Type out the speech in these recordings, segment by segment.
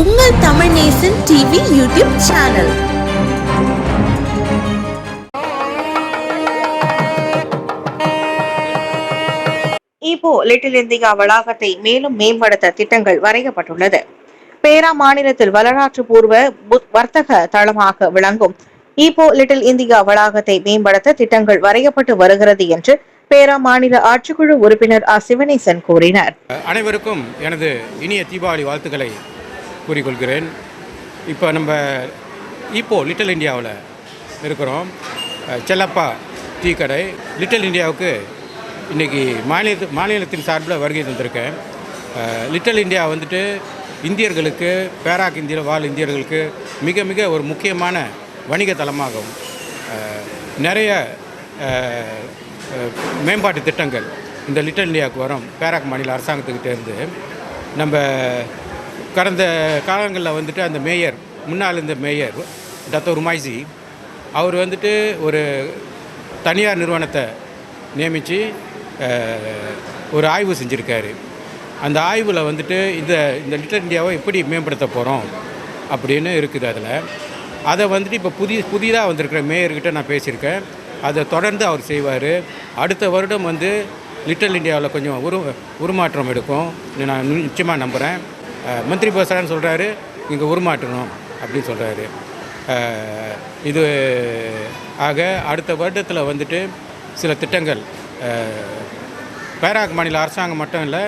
உங்கள் Tamil Nesan TV YouTube channel. இப்போ little India வளாகத்தை மேலும் மேம்படுத்த திட்டங்கள் வரையப்பட்டுள்ளது. பேரா மாநிலத்தில் வரலாற்று பூர்வ புத்- வர்த்தக தளமாக விளங்கும். இப்போ லிட்டில் இந்தியா வளாகத்தை மேம்படுத்த திட்டங்கள் வரையப்பட்டு வருகிறது என்று பேரா மாநில ஆட்சிக்குழு உறுப்பினர் ஆ சிவனேசன் கூறினார். அனைவருக்கும் எனது இனிய தீபாவளி வாழ்த்துக்களை கூறிக்கொள்கிறேன். இப்போ நம்ம இப்போது லிட்டில் இந்தியாவில் இருக்கிறோம். செல்லப்பா டீ கடை. லிட்டில் இந்தியாவுக்கு இன்றைக்கி மாநில மாநிலத்தின் சார்பில் வருகை தந்திருக்கேன். லிட்டில் இந்தியா வந்துட்டு இந்தியர்களுக்கு பேராக் இந்திய வாழ் இந்தியர்களுக்கு மிக மிக ஒரு முக்கியமான வணிக தலமாகும் நிறைய மேம்பாட்டு திட்டங்கள் இந்த லிட்டில் இந்தியாவுக்கு வரும். பேராக் மாநில அரசாங்கத்துக்கிட்டேருந்து நம்ம கடந்த காலங்களில் வந்துட்டு அந்த மேயர் முன்னால் இருந்த மேயர் டத்தோ ருமாய்சி அவர் வந்துட்டு ஒரு தனியார் நிறுவனத்தை நியமித்து ஒரு ஆய்வு செஞ்சுருக்காரு. அந்த ஆய்வில் வந்துட்டு இந்த இந்த லிட்டில் இந்தியாவை எப்படி மேம்படுத்த போகிறோம் அப்படின்னு இருக்குது அதில். அதை வந்துட்டு இப்போ புதிய புதிதாக வந்திருக்கிற மேயர்கிட்ட நான் பேசியிருக்கேன். அதை தொடர்ந்து அவர் செய்வார். அடுத்த வருடம் வந்து லிட்டில் இந்தியாவில் கொஞ்சம் உரு உருமாற்றம் எடுக்கும். நான் நிச்சயமாக நம்புகிறேன் மந்திரி பேசுகிறான்னு சொல்கிறாரு இங்கே உருமாற்றணும் அப்படின்னு சொல்கிறாரு இது ஆக அடுத்த வருடத்தில் வந்துட்டு சில திட்டங்கள் பேராக் மாநில அரசாங்கம் மட்டும் இல்லை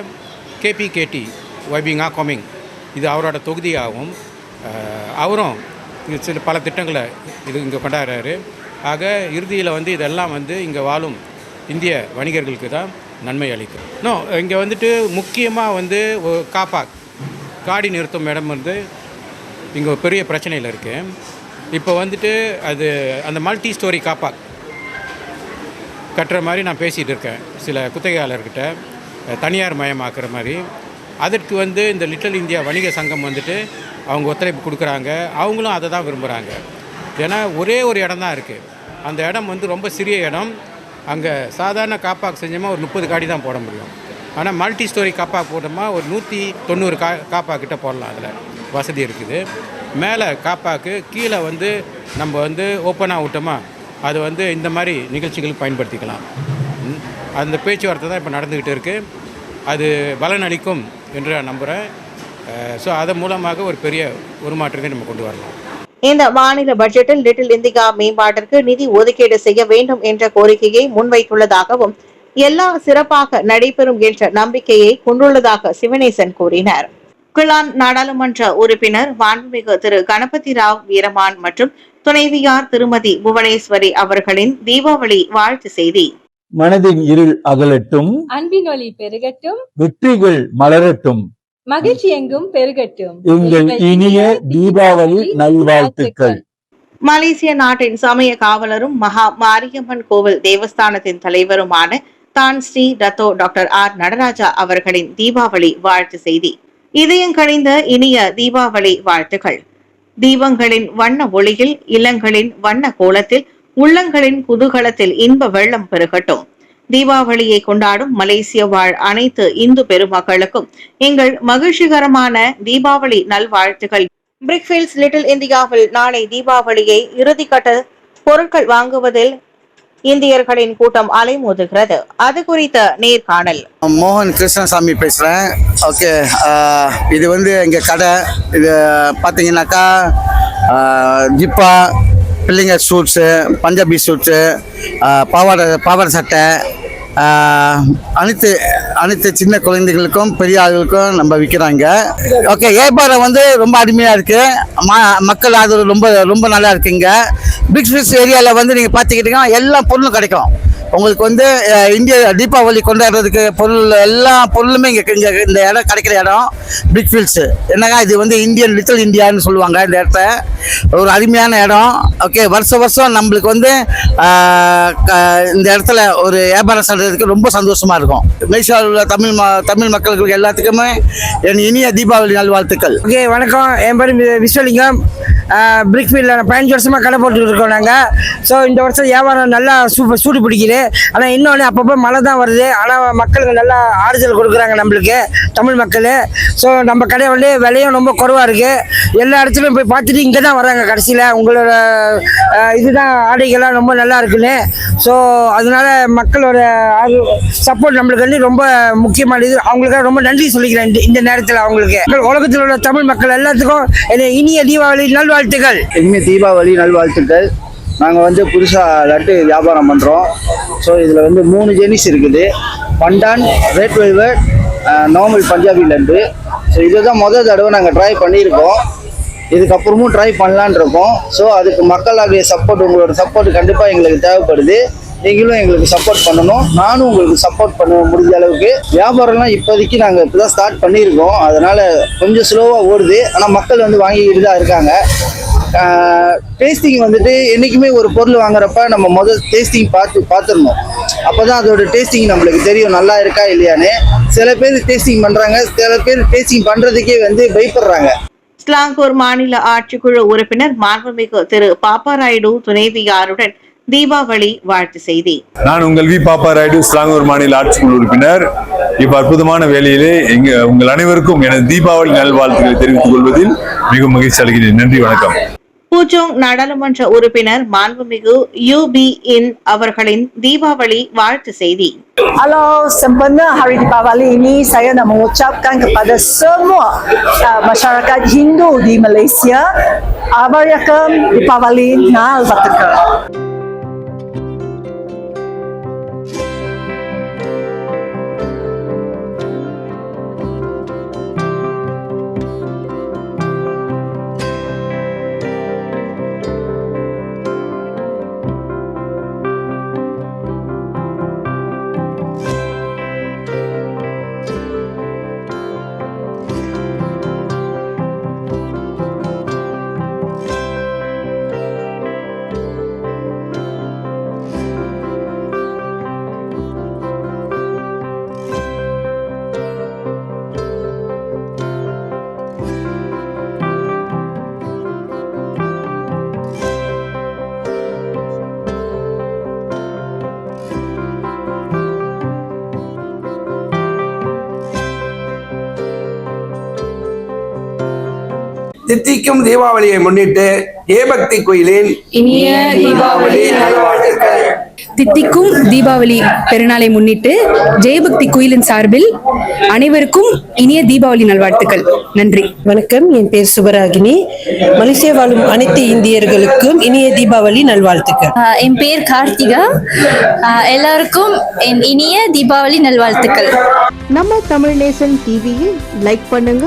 கேபிகேடி வைபிங்கா கோமிங் இது அவரோட தொகுதியாகும் அவரும் சில பல திட்டங்களை இது இங்கே கொண்டாடுறாரு. ஆக இறுதியில் வந்து இதெல்லாம் வந்து இங்கே வாழும் இந்திய வணிகர்களுக்கு தான் நன்மை அளிக்கும். இன்னும் இங்கே வந்துட்டு முக்கியமாக வந்து காப்பாக் காடி நிறுத்தும் இடம் வந்து இங்கே பெரிய பிரச்சனையில் இருக்குது இப்போ வந்துட்டு அது அந்த மல்டி ஸ்டோரி காப்பாக் கட்டுற மாதிரி நான் பேசிகிட்டு இருக்கேன். சில குத்தகையாளர்கிட்ட தனியார் மயமாக்குற மாதிரி. அதற்கு வந்து இந்த லிட்டில் இந்தியா வணிக சங்கம் வந்துட்டு அவங்க ஒத்துழைப்பு கொடுக்குறாங்க. அவங்களும் அதை தான் விரும்புகிறாங்க ஏன்னா ஒரே ஒரு இடம் தான் இருக்குது அந்த இடம் வந்து ரொம்ப சிறிய இடம். அங்கே சாதாரண காப்பாக்கு செஞ்சோமா ஒரு முப்பது காடி தான் போட முடியும். ஆனால் மல்டி ஸ்டோரி காப்பா போட்டோமா ஒரு நூற்றி தொண்ணூறு கா காப்பா கிட்ட போடலாம் அதில். வசதி இருக்குது. மேலே காப்பாக்கு கீழே வந்து நம்ம வந்து ஓப்பனாக விட்டோமா அது வந்து இந்த மாதிரி நிகழ்ச்சிகளுக்கு பயன்படுத்திக்கலாம். அந்த பேச்சுவார்த்தை தான் இப்போ நடந்துக்கிட்டு இருக்குது அது பலனளிக்கும் என்று நான் நம்புகிறேன் ஸோ அதன் மூலமாக ஒரு பெரிய உருமாற்றத்தை நம்ம கொண்டு வரலாம். இந்த மாநில பட்ஜெட்டில் லிட்டில் இந்தியா மேம்பாட்டிற்கு நிதி ஒதுக்கீடு செய்ய வேண்டும் என்ற கோரிக்கையை முன்வைத்துள்ளதாகவும் எல்லாம் சிறப்பாக நடைபெறும் என்ற நம்பிக்கையை கொண்டுள்ளதாக சிவனேசன் கூறினார். கிளான் நாடாளுமன்ற உறுப்பினர் மாண்புமிகு திரு கணபதி ராவ் வீரமான் மற்றும் துணைவியார் திருமதி புவனேஸ்வரி அவர்களின் தீபாவளி வாழ்த்து செய்தி. மனதின் இருள் அகலட்டும் அன்பின் ஒளி பெருகட்டும் வெற்றிகள் மலரட்டும். மகிழ்ச்சி எங்கும் பெருகட்டும். எங்கள் இனிய தீபாவளி நல்வாழ்த்துக்கள். மலேசிய நாட்டின் சமய காவலரும் மகா மாரியம்மன் கோவில் தேவஸ்தானத்தின் தலைவருமான தான் ஸ்ரீ ரத்தோ டாக்டர் ஆர் நடராஜா அவர்களின் தீபாவளி வாழ்த்து செய்தி. இதயம் கழிந்த இனிய தீபாவளி வாழ்த்துக்கள். தீபங்களின் வண்ண ஒளியில் இல்லங்களின் வண்ண கோலத்தில் உள்ளங்களின் குதூகலத்தில் இன்ப வெள்ளம் பெருகட்டும். தீபாவளியை கொண்டாடும் மலேசிய வாழ் அனைத்து இந்து பெருமக்களுக்கும் எங்கள் மகிழ்ச்சிகரமான தீபாவளி நல்வாழ்த்துக்கள். பிரிக்ஃபீல்ட்ஸ் லிட்டில் இந்தியாவில் நாளை தீபாவளியை இறுதிக்கட்ட பொருட்கள் வாங்குவதில் இந்தியர்களின் கூட்டம் அலைமோதுகிறது. அது குறித்த நேர்காணல். மோகன் கிருஷ்ணசாமி பேசுகிறேன் ஓகே இது வந்து எங்கள் கடை. இது பார்த்தீங்கன்னாக்கா ஜிப்பா பிள்ளைங்க சூட்ஸு பஞ்சாபி சூட்ஸு பாவாடை பாவாடை சட்டை அனைத்து அனைத்து சின்ன குழந்தைகளுக்கும் பெரிய ஆளுகளுக்கும் நம்ம விற்கிறாங்க ஓகே வியாபாரம் வந்து ரொம்ப அருமையாக இருக்குது ம மக்கள் ஆதரவு ரொம்ப ரொம்ப நல்லா இருக்குங்க. பிக் ஃபிஷ் ஏரியாவில் வந்து நீங்கள் பார்த்துக்கிட்டிங்கன்னா எல்லா பொருளும் கிடைக்கும். உங்களுக்கு வந்து இந்தியா இந்திய தீபாவளி கொண்டாடுறதுக்கு பொருள் எல்லா பொருளுமே இங்கே இங்கே இந்த இடம் கிடைக்கிற இடம். பிக் ஃபீல்ட்ஸு என்னங்க இது வந்து இந்தியன் லிட்டில் இந்தியான்னு சொல்லுவாங்க இந்த இடத்த. ஒரு அருமையான இடம். ஓகே வருஷம் வருஷம் நம்மளுக்கு வந்து க- இந்த இடத்துல ஒரு வியாபாரம் செய்கிறதுக்கு ரொம்ப சந்தோஷமாக இருக்கும். மலேசியாவில் உள்ள தமிழ் ம தமிழ் மக்களுக்கு எல்லாத்துக்குமே என் இனிய தீபாவளி நல்வாழ்த்துக்கள். ஓகே வணக்கம். என் பேர் வி- விஸ்வலிங்கம். பிரிக் ஃபீல்டில் பதினஞ்சு வருஷமாக கடை போட்டுட்டு இருக்கோம் நாங்கள் ஸோ இந்த வருஷம் வியாபாரம் நல்லா சூப்பர் சூடு பிடிக்குது. ஆனால் இன்னொன்று அப்பப்போ மழை தான் வருது. ஆனால் மக்களுக்கு நல்லா ஆறுதல் கொடுக்குறாங்க நம்மளுக்கு தமிழ் மக்கள். ஸோ நம்ம கடை வந்து விலையும் ரொம்ப குறைவாக இருக்குது எல்லா இடத்துலையும் போய் பார்த்துட்டு இங்கே தான் வராங்க கடைசியில். உங்களோட இதுதான் ஆடைகள்லாம் ரொம்ப நல்லா இருக்குன்னு. ஸோ அதனால மக்களோட சப்போர்ட் நம்மளுக்கு வந்து ரொம்ப முக்கியமானது. அவங்களுக்கு ரொம்ப நன்றி சொல்லிக்கிறேன் இந்த- இந்த நேரத்தில் அவங்களுக்கு. உலகத்தில் உள்ள தமிழ் மக்கள் எல்லாத்துக்கும் இனிய தீபாவளி நல்வாழ்த்துக்கள். இனிமே தீபாவளி நல்வாழ்த்துக்கள். நாங்கள் வந்து புதுசாக லட்டு வியாபாரம் பண்ணுறோம் ஸோ இதில் வந்து மூணு ஜெனிஸ் இருக்குது. Pandan red velvet normal Punjabi laddu. So இதுதான் முதல் தடவை நாங்கள் ட்ரை பண்ணியிருக்கோம். இதுக்கப்புறமும் ட்ரை பண்ணலான் இருக்கோம். ஸோ அதுக்கு மக்களுடைய சப்போர்ட் உங்களோட சப்போர்ட் கண்டிப்பாக எங்களுக்கு தேவைப்படுது. நீங்களும் எங்களுக்கு சப்போர்ட் பண்ணணும். நானும் உங்களுக்கு சப்போர்ட் பண்ண முடிஞ்ச அளவுக்கு. வியாபாரம்லாம் இப்போதைக்கு நாங்கள் இப்போ தான் ஸ்டார்ட் பண்ணியிருக்கோம். அதனால் கொஞ்சம் ஸ்லோவாக ஓடுது. ஆனால் மக்கள் வந்து வாங்கிக்கிட்டு தான் இருக்காங்க. டேஸ்டிங் வந்துட்டு என்றைக்குமே ஒரு பொருள் வாங்குறப்ப நம்ம முதல் டேஸ்டிங் பார்த்து பார்த்துடணும். அப்போ தான் அதோட டேஸ்டிங் நம்மளுக்கு தெரியும் நல்லா இருக்கா இல்லையான்னு. சில பேர் டேஸ்டிங் பண்ணுறாங்க சில பேர் டேஸ்டிங் பண்ணுறதுக்கே வந்து பயப்படுறாங்க. ஸ்லாங்கூர் மாநில ஆட்சிக்குழு உறுப்பினர் மாண்புமிகு திரு பாப்பாராயுடு துணைவியாருடன் தீபாவளி வாழ்த்து செய்தி. நான் உங்கள் வி பாப்பா ராயுடு ஸ்லாங்கூர் மாநில ஆட்சிக்குழு உறுப்பினர். இப்ப அற்புதமான வேலையிலே எங்க உங்கள் அனைவருக்கும் எனது தீபாவளி நல்வாழ்த்துக்களை தெரிவித்துக் கொள்வதில் மிகவும் மகிழ்ச்சி அடைகிறேன். நன்றி வணக்கம். பூஜோங் நாடாளுமன்ற உறுப்பினர் மாண்புமிகு யூ பி இன் அவர்களின் தீபாவளி வாழ்த்து செய்தி Halo, sempena Hari Deepavali ini saya nak mengucapkan kepada semua uh, masyarakat Hindu di Malaysia, Abarakam Deepavali Nal Vataka. தித்திக்கும் தீபாவளியை முன்னிட்டு ஏபக்தி கோயிலின் இனிய தீபாவளி நல்வாழ்த்துக்கள். தித்திக்கும் தீபாவளி பெருநாளை முன்னிட்டு ஜெயபக்தி கோயிலின் சார்பில் அனைவருக்கும் இனிய தீபாவளி நல்வாழ்த்துக்கள். நன்றி. வணக்கம். என் பேர் சுபராகினி. மலேசியா வாழும் அனைத்து இந்தியர்களுக்கும் இனிய தீபாவளி நல்வாழ்த்துக்கள். என் பேர் கார்த்திகா. எல்லாருக்கும் என் இனிய தீபாவளி நல்வாழ்த்துக்கள். நம்ம தமிழ் நேசன் டிவியை லைக் பண்ணுங்க.